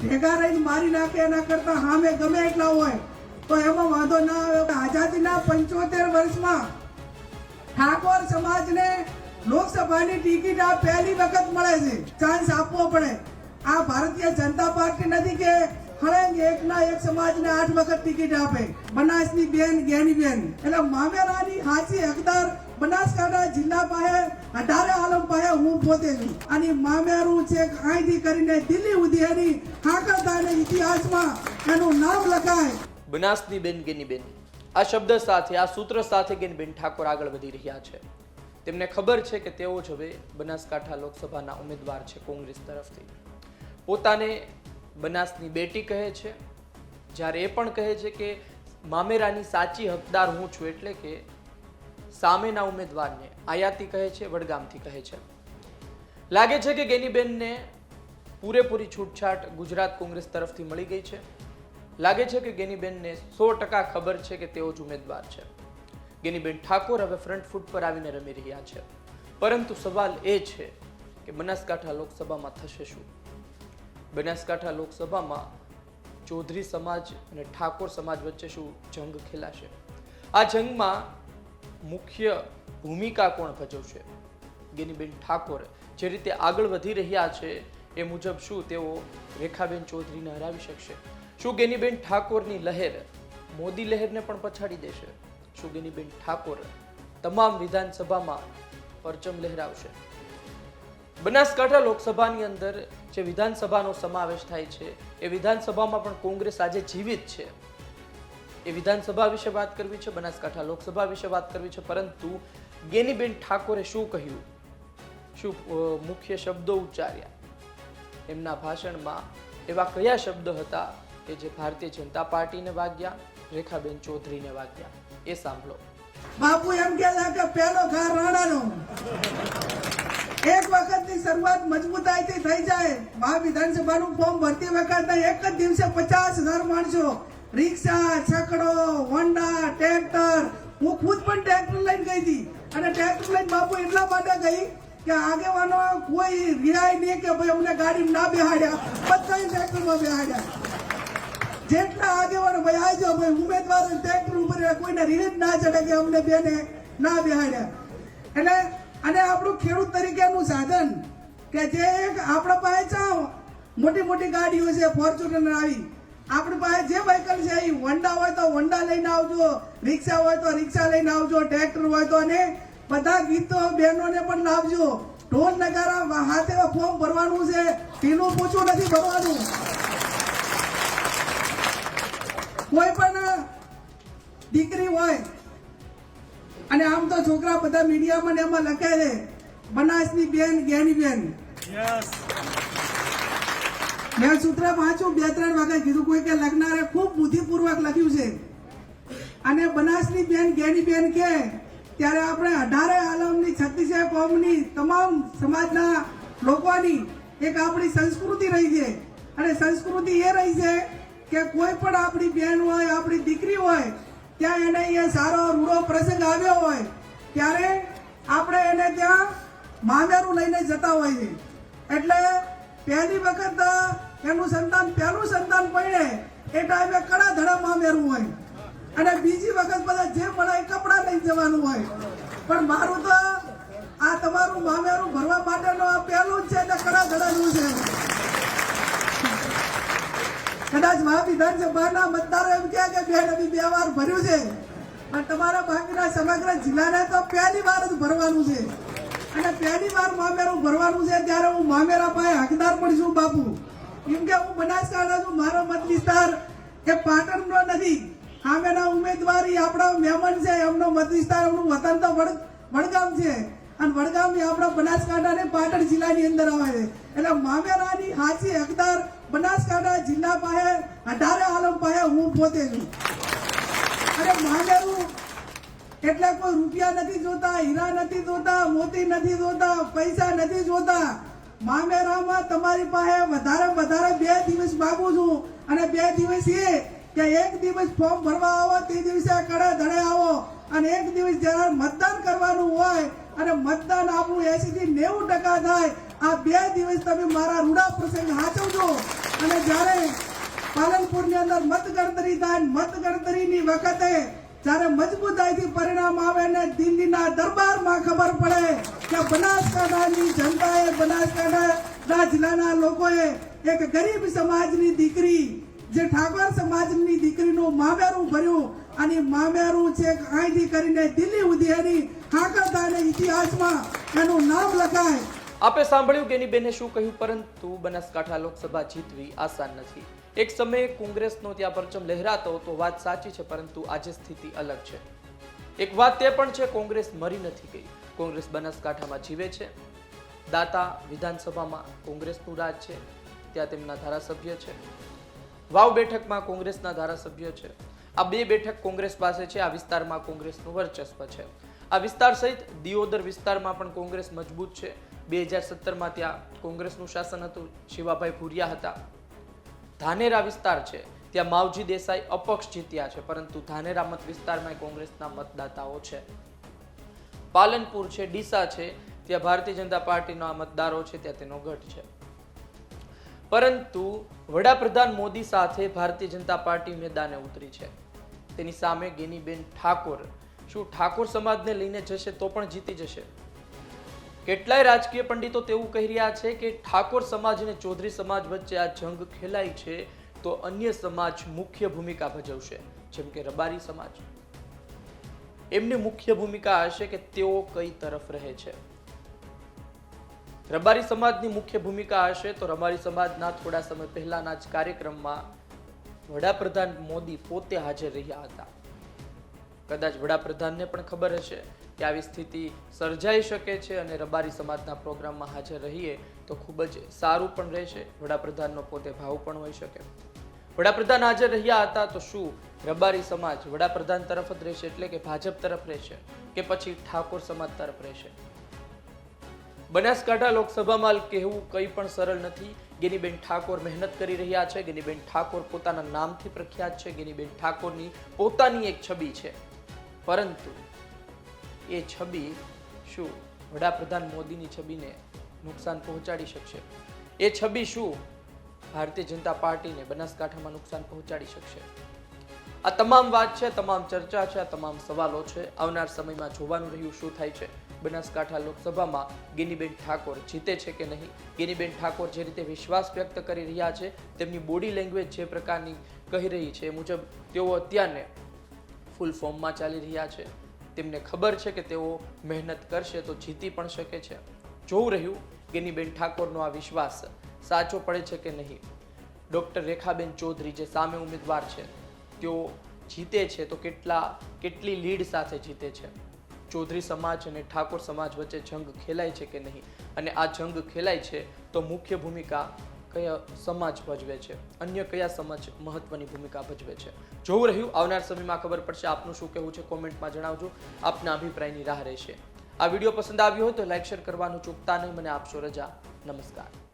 ભેગા રહીને મારી નાખે એના કરતા હામે ગમે એટલા હોય, તો એમાં વાંધો ના આવે. આઝાદીના પંચોતેર વર્ષમાં ઠાકોર સમાજને લોકસભાની ટિકિટ આ પહેલી વખત મળે છે. ચાન્સ આપવો પડે. આ ભારતીય જનતા પાર્ટી નથી કે હળંગ એકના એક સમાજને આઠ વખત ટિકિટ આપે. બનાસની બેન ગેની બેન. એટલે મામેરાની હાચી હકદાર બનાસકાંઠા જિલ્લા પાસે અઢારે આલમ પાસે હું પોતે છું. અને મામેરું છે અહીંથી કરીને દિલ્હી સુધી એની હાકરદાને ઇતિહાસમાં એનું નામ લખાય. બનાસની બેન ગેનીબેન આ શબ્દ સાથે, આ સૂત્ર સાથે ગેનીબેન ઠાકોર આગળ વધી રહ્યા છે. તેમને ખબર છે કે તેઓ જ હવે બનાસકાંઠા લોકસભાના ઉમેદવાર છે કોંગ્રેસ તરફથી. પોતાને બનાસની બેટી કહે છે. જ્યારે એ પણ કહે છે કે, મામેરાની સાચી હકદાર હું છું એટલે કે સામેના ઉમેદવારને આયાતી કહે છે, વડગામથી કહે છે. લાગે છે કે ગેનીબેનને પૂરેપૂરી છૂટછાટ ગુજરાત કોંગ્રેસ તરફથી મળી ગઈ છે. લાગે છે કે ગેનીબેનને સો ટકા ખબર છે કે તેઓ જ ઉમેદવાર છે. ગેનીબેન ઠાકોર હવે ફ્રન્ટ ફૂટ પર આવીને રમી રહ્યા છે. પરંતુ સવાલ એ છે કે બનાસકાંઠા લોકસભામાં થશે શું? બનાસકાંઠા લોકસભામાં ચૌધરી સમાજ અને ઠાકોર સમાજ વચ્ચે શું જંગ ખેલાશે? આ જંગમાં મુખ્ય ભૂમિકા કોણ ભજવશે? ગેનીબેન ઠાકોર. જે રીતે આગળ વધી રહ્યા છે, એ મુજબ શું તેઓ રેખાબેન ચૌધરીને હરાવી શકશે? શું ગેનીબેન ઠાકોરની લહેર મોદી લહેરને પણ પછાડી દેશે? શું ગેનીબેન ઠાકોર તમામ વિધાનસભામાં પરચમ લહેરાવશે? બનાસકાંઠા લોકસભાની અંદર જે વિધાનસભાનો સમાવેશ થાય છે, એ વિધાનસભામાં પણ કોંગ્રેસ આજે જીવિત છે. એ વિધાનસભા વિશે વાત કરવી છે, બનાસકાંઠા લોકસભા વિશે વાત કરવી છે, પરંતુ ગેનીબેન ઠાકોરે શું કહ્યું? શું મુખ્ય શબ્દો ઉચ્ચાર્યા? એમના ભાષણમાં એવા કયા શબ્દ હતા કે જે ભારતીય જનતા પાર્ટીને વાગ્યા, રેખાબેન ચૌધરીને વાગ્યા? એ સાંભળો. બાપુ એમ કે છે કે પહેલો ઘા રાણાનો. એક વખતની શરૂઆત મજબૂતાઈથી થઈ જાય. મહા વિધાનસભાનું ફોર્મ ભરતી વખતે એક જ દિવસે પચાસ હજાર માણસો રિક્ષા, છકડો, હોન્ડા, ટ્રેક્ટર. હું ખુદ પણ ટ્રેક્ટર લઈને ગઈ હતી. અને ટ્રેક્ટર લઈને બાપુ એટલા માટે ગઈ કે આગેવાનો કોઈ રિહાય નહીં કે ભાઈ અમને ગાડી ના બેહાડ્યા. બધા ટ્રેક્ટરમાં બેહાડ્યા. જેટલા આગેવાનો ભાઈ આવજો ભાઈ, ઉમેદવાર ટ્રેક્ટર ઉપર કોઈને રીત ના ચડે કે અમને બેને ના બેહાડ્યા. એટલે, અને આપણું ખેડૂત તરીકેનું સાધન કે જે આપણા પાસે ચાવ. મોટી મોટી ગાડીઓ છે, ફોર્ચ્યુનર આવી. આપણી પાસે જે વ્હીકલ છે એ હોન્ડા હોય તો હોન્ડા લઈને આવજો રિક્ષા હોય તો રિક્ષા લઈને આવજો ટ્રેક્ટર હોય તો અને બધા ગીતો બહેનોને પણ લાવજો. ઢોલ, નગારા હાથે ફોર્મ ભરવાનું છે. ઢીલું પૂછવું નથી, ભરવાનું. કોઈ પણ દીકરી હોય, અને આમ તો છોકરા બધા મીડિયામાં ને એમાં લખે છે, બનાસની બેન ગેની બેન. મેં સૂત્ર વાંચ્યું, બે, ત્રણ વખત કીધું કોઈ કે લખનારે ખૂબ બુદ્ધિપૂર્વક લખ્યું છે. અને બનાસની બેન જ્ઞાની બેન કે, ત્યારે આપણે અઢારે આલમની, છત્રીસે કોમની, તમામ સમાજના લોકોની એક આપણી સંસ્કૃતિ રહી છે. અને સંસ્કૃતિ એ રહી છે કે કોઈ પણ આપણી બેન હોય, આપણી દીકરી હોય, ત્યાં એને અહીંયા સારો રૂડો પ્રસંગ આવ્યો હોય, ત્યારે આપણે એને ત્યાં મામેરું લઈને જતા છે. એટલે પહેલી વખત એનું સંતાન, પહેલું સંતાન પડે એ ટાઈમે કડા ધડા મેરવું હોય. અને બીજી વખત બધા જે મળે કપડાં લઈ જવાનું હોય. પણ મારું તો આ તમારું મામેરું ભરવા માટેનો આ પહેલું જ છે એટલે કડા ધડાનું છે. કદાચ મહા વિધાનસભાના મતદારો એમ કહે કે બેન, અમે બે વાર ભર્યું છે. પણ તમારા બાકીના સમગ્ર જિલ્લાને તો પહેલી વાર જ ભરવાનું છે. અને પહેલી વાર મામેરું ભરવાનું છે ત્યારે હું મામેરા પાસે હકદાર પણ છું બાપુ. કેમ કે હું બનાસકાંઠા છું, મારો મત વિસ્તાર એ પાટણનો નથી. સામેના ઉમેદવાર આપણા મહેમાન છે, એમનો મત વિસ્તાર એમનું વતન તો વડ, વડગામ છે. અને વડગામ એ આપણા બનાસકાંઠા ને પાટણ જિલ્લાની અંદર આવે છે. એટલે મામેરાની હાચી હકદાર બનાસકાંઠા જિલ્લા પાસે, અઢારે આલમ પાસે હું પોતે છું. અને મામેરું એટલે કોઈ રૂપિયા નથી જોતા, હીરા નથી જોતા, મોતી નથી જોતા, પૈસા નથી જોતા. મામેરામાં તમારી પાસે વધારે વધારે બે દિવસ માગું છું. અને બે દિવસ એ કે એક દિવસ ફોર્મ ભરવા આવો, તે દિવસે કડે ધડે આવો. અને એક દિવસ જ્યારે મતદાન કરવાનું હોય, અને મતદાન આપણું એસી થી નેવું ટકા થાય, આ બે દિવસ તમે મારા રૂડા પ્રસંગ હાચવજો. અને જ્યારે પાલનપુરની અંદર મતગણતરી થાય, ને મતગણતરીની વખતે જ્યારે મજબૂતાઈથી પરિણામ આવે ને દિલ્હીના દરબારમાં ખબર પડે કે બનાસકાંઠાની જનતાએ બનાસકાંઠા જિલ્લાના લોકોએ એક ગરીબ સમાજની દીકરી, જે ઠાકોર સમાજની દીકરીનું મામેરું ભર્યું અને મામેરું છે અહીંથી કરીને દિલ્હી સુધી એની હાકરદાને ઇતિહાસમાં એનું નામ લખાય. આપે સાંભળ્યું કે એની બેને શું કહ્યું? પરંતુ બનાસકાંઠા લોકસભા જીતવી આસાન નથી. એક સમયે કોંગ્રેસનો ત્યાં પરચમ લહેરાતો તો વાત સાચી છે, પરંતુ આજે સ્થિતિ અલગ છે. એક વાત તે પણ છે, કોંગ્રેસ મરી નથી ગઈ. કોંગ્રેસ બનાસકાંઠામાં જીવે છે. દાતા વિધાનસભામાં કોંગ્રેસનું રાજ છે, ત્યાં તેમના ધારાસભ્ય છે. વાવ બેઠકમાં કોંગ્રેસના ધારાસભ્ય છે. આ બે બેઠક કોંગ્રેસ પાસે છે, આ વિસ્તારમાં કોંગ્રેસનું વર્ચસ્વ છે. આ વિસ્તાર સહિત દિયોદર વિસ્તારમાં પણ કોંગ્રેસ મજબૂત છે. બે હજાર સત્તરમાં ત્યાં કોંગ્રેસનું શાસન હતું, શિવાભાઈ ભુરિયા હતા. ધાનેરા વિસ્તાર છે, ત્યાં માવજી દેસાઈ અપક્ષ જીત્યા છે, પરંતુ ધાનેરા મત વિસ્તારમાં કોંગ્રેસના મતદાતાઓ છે. પાલનપુર છે, ડીસા છે ત્યાં ભારતીય જનતા પાર્ટીના મતદારો છે, ત્યાં તેનો ઘટ છે. પરંતુ વડાપ્રધાન મોદી સાથે ભારતીય જનતા પાર્ટી મેદાને ઉતરી છે. તેની સામે ગેનીબેન ઠાકોર. શું ઠાકોર સમાજને લઈને જશે તો પણ જીતી જશે? કેટલાય રાજકીય પંડિતો તેવું કહી રહ્યા છે કે ઠાકોર સમાજ અને ચૌધરી સમાજ વચ્ચે આ જંગ ખેલાય છે, તો અન્ય સમાજ મુખ્ય ભૂમિકા ભજવશે, જેમ કે રબારી સમાજ. એમની મુખ્ય ભૂમિકા હશે કે તેઓ કઈ તરફ રહે છે? રબારી સમાજની મુખ્ય ભૂમિકા હશે તો રબારી સમાજના થોડા સમય પહેલાના જ કાર્યક્રમમાં વડાપ્રધાન મોદી પોતે હાજર રહ્યા હતા. કદાચ વડાપ્રધાનને પણ ખબર હશે કે આવી સ્થિતિ સર્જાઈ શકે છે અને રબારી સમાજના પ્રોગ્રામમાં હાજર રહીએ તો ખૂબ જ સારું પણ રહેશે. વડાપ્રધાનનો પોતે ભાવ પણ હોઈ શકે. વડાપ્રધાન હાજર રહ્યા હતા તો શું? રબારી સમાજ વડાપ્રધાન તરફ જ રહેશે એટલે કે ભાજપ તરફ રહેશે કે પછી ઠાકોર સમાજ તરફ રહેશે? બનાસકાંઠા લોકસભામાં કહેવું કંઈ પણ સરળ નથી. ગેનીબેન ઠાકોર મહેનત કરી રહ્યા છે. ગેનીબેન ઠાકોર પોતાના નામથી પ્રખ્યાત છે. ગેનીબેન ઠાકોરની પોતાની એક છબી છે. પરંતુ એ છબી શું વડાપ્રધાન મોદીની છબીને નુકસાન પહોંચાડી શકશે? એ છબી શું ભારતીય જનતા પાર્ટીને બનાસકાંઠામાં નુકસાન પહોંચાડી શકશે? આ તમામ વાત છે, તમામ ચર્ચા છે, આ તમામ સવાલો છે. આવનાર સમયમાં જોવાનું રહ્યું શું થાય છે? બનાસકાંઠા લોકસભામાં ગિનીબેન ઠાકોર જીતે છે કે નહીં? ગિનીબેન ઠાકોર જે રીતે વિશ્વાસ વ્યક્ત કરી રહ્યા છે, તેમની બોડી લેંગ્વેજ જે પ્રકારની કહી રહી છે એ મુજબ તેઓ અત્યારને ફૂલ ફોર્મમાં ચાલી રહ્યા છે. તેમને ખબર છે કે તેઓ મહેનત કરશે તો જીતી પણ શકે છે. જોવું રહ્યું, ગેનીબેન ઠાકોરનો આ વિશ્વાસ સાચો પડે છે કે નહીં? ડૉક્ટર રેખાબેન ચૌધરી જે સામે ઉમેદવાર છે, તેઓ જીતે છે તો કેટલા, કેટલી લીડ સાથે જીતે છે? ચૌધરી સમાજ અને ઠાકોર સમાજ વચ્ચે જંગ ખેલાય છે કે નહીં? અને આ જંગ ખેલાય છે તો મુખ્ય ભૂમિકા કયા સમાજ ભજવે છે? અન્ય કયા સમાજ મહત્વની ભૂમિકા ભજવે છે? જોવું રહ્યું? આવનાર સમયમાં ખબર પડશે આપનું શું કહેવું છે? કોમેન્ટમાં જણાવજો. આપના અભિપ્રાયની રાહ રહેશે. આ વીડિયો પસંદ આવ્યો હોય તો લાઇક શેર કરવાનું ચૂકતા નહીં. મને આપશો રજા. નમસ્કાર.